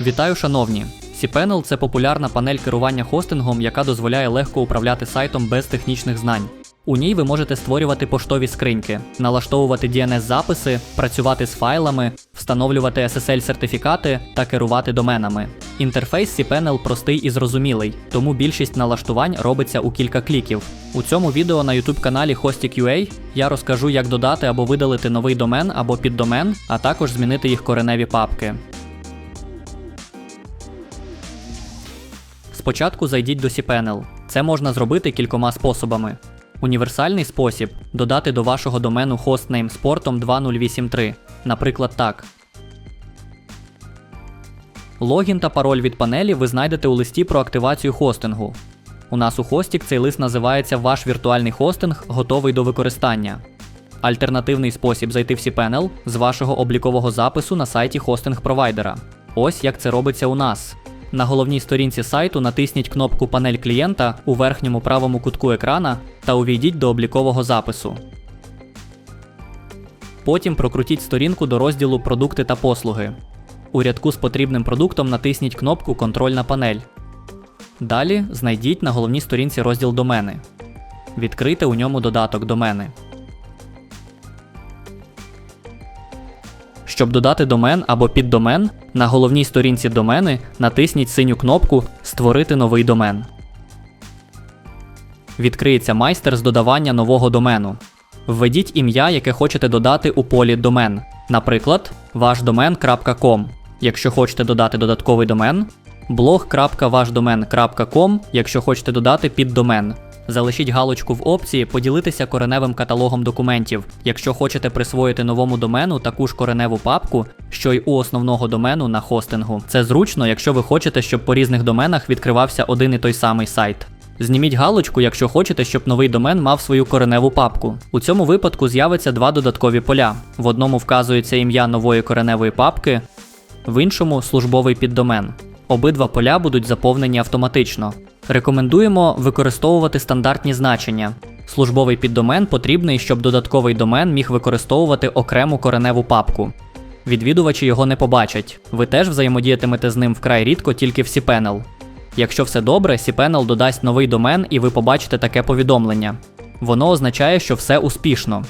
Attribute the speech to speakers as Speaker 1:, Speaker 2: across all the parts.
Speaker 1: Вітаю, шановні! cPanel – це популярна панель керування хостингом, яка дозволяє легко управляти сайтом без технічних знань. У ній ви можете створювати поштові скриньки, налаштовувати DNS-записи, працювати з файлами, встановлювати SSL-сертифікати та керувати доменами. Інтерфейс cPanel простий і зрозумілий, тому більшість налаштувань робиться у кілька кліків. У цьому відео на YouTube каналі Hostik.ua я розкажу, як додати або видалити новий домен або піддомен, а також змінити їх кореневі папки. Спочатку зайдіть до cPanel. Це можна зробити кількома способами. Універсальний спосіб додати до вашого домену хостнейм з портом 2083, наприклад, так. Логін та пароль від панелі ви знайдете у листі про активацію хостингу. У нас у Хостік цей лист називається Ваш віртуальний хостинг готовий до використання. Альтернативний спосіб зайти в cPanel з вашого облікового запису на сайті хостинг-провайдера. Ось як це робиться у нас. На головній сторінці сайту натисніть кнопку Панель клієнта у верхньому правому кутку екрана та увійдіть до облікового запису. Потім прокрутіть сторінку до розділу Продукти та послуги. У рядку з потрібним продуктом натисніть кнопку Контрольна панель. Далі знайдіть на головній сторінці розділ Домени. Відкрийте у ньому додаток Домени. Щоб додати домен або піддомен, на головній сторінці домени натисніть синю кнопку Створити новий домен. Відкриється майстер з додавання нового домену. Введіть ім'я, яке хочете додати у полі домен. Наприклад, вашдомен.com. Якщо хочете додати додатковий домен, blog.вашдомен.com, якщо хочете додати піддомен. Залишіть галочку в опції Поділитися кореневим каталогом документів, якщо хочете присвоїти новому домену таку ж кореневу папку, що й у основного домену на хостингу. Це зручно, якщо ви хочете, щоб по різних доменах відкривався один і той самий сайт. Зніміть галочку, якщо хочете, щоб новий домен мав свою кореневу папку. У цьому випадку з'явиться два додаткові поля. В одному вказується ім'я нової кореневої папки, в іншому службовий піддомен. Обидва поля будуть заповнені автоматично. Рекомендуємо використовувати стандартні значення. Службовий піддомен потрібний, щоб додатковий домен міг використовувати окрему кореневу папку. Відвідувачі його не побачать. Ви теж взаємодіятимете з ним вкрай рідко тільки в cPanel. Якщо все добре, cPanel додасть новий домен і ви побачите таке повідомлення. Воно означає, що все успішно.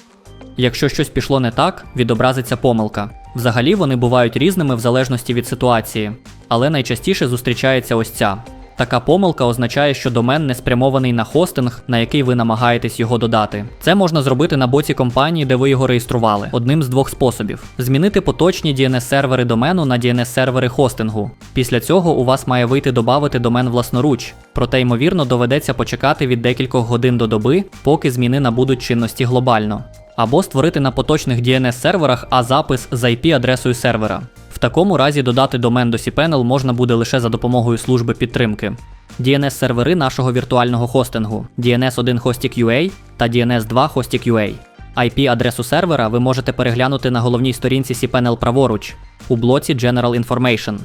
Speaker 1: Якщо щось пішло не так, відобразиться помилка. Взагалі вони бувають різними в залежності від ситуації, але найчастіше зустрічається ось ця. Така помилка означає, що домен не спрямований на хостинг, на який ви намагаєтесь його додати. Це можна зробити на боці компанії, де ви його реєстрували, одним з двох способів: змінити поточні DNS-сервери домену на DNS-сервери хостингу. Після цього у вас має вийти додати домен власноруч, проте ймовірно доведеться почекати від декількох годин до доби, поки зміни набудуть чинності глобально. Або створити на поточних DNS-серверах а запис з IP-адресою сервера. В такому разі додати домен до cPanel можна буде лише за допомогою служби підтримки. DNS-сервери нашого віртуального хостингу DNS1 Hostik.ua та DNS2 Hostik.ua. IP-адресу сервера ви можете переглянути на головній сторінці cPanel праворуч у блоці General Information.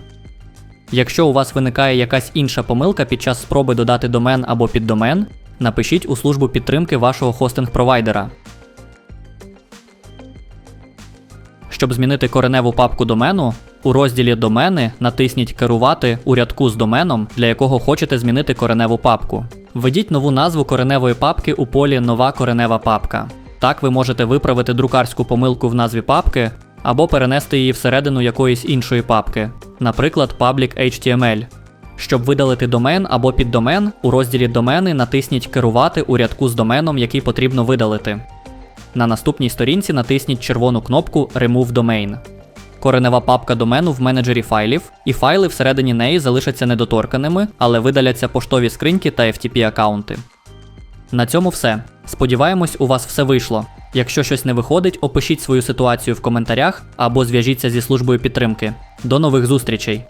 Speaker 1: Якщо у вас виникає якась інша помилка під час спроби додати домен або піддомен, напишіть у службу підтримки вашого хостинг-провайдера. Щоб змінити кореневу папку домену, у розділі Домени натисніть Керувати у рядку з доменом, для якого хочете змінити кореневу папку. Введіть нову назву кореневої папки у полі Нова коренева папка. Так ви можете виправити друкарську помилку в назві папки або перенести її всередину якоїсь іншої папки, наприклад, Public HTML. Щоб видалити домен або піддомен, у розділі Домени натисніть Керувати у рядку з доменом, який потрібно видалити. На наступній сторінці натисніть червону кнопку Remove Domain. Коренева папка домену в менеджері файлів, і файли всередині неї залишаться недоторканими, але видаляться поштові скриньки та FTP аккаунти. На цьому все. Сподіваємось, у вас все вийшло. Якщо щось не виходить, опишіть свою ситуацію в коментарях або зв'яжіться зі службою підтримки. До нових зустрічей!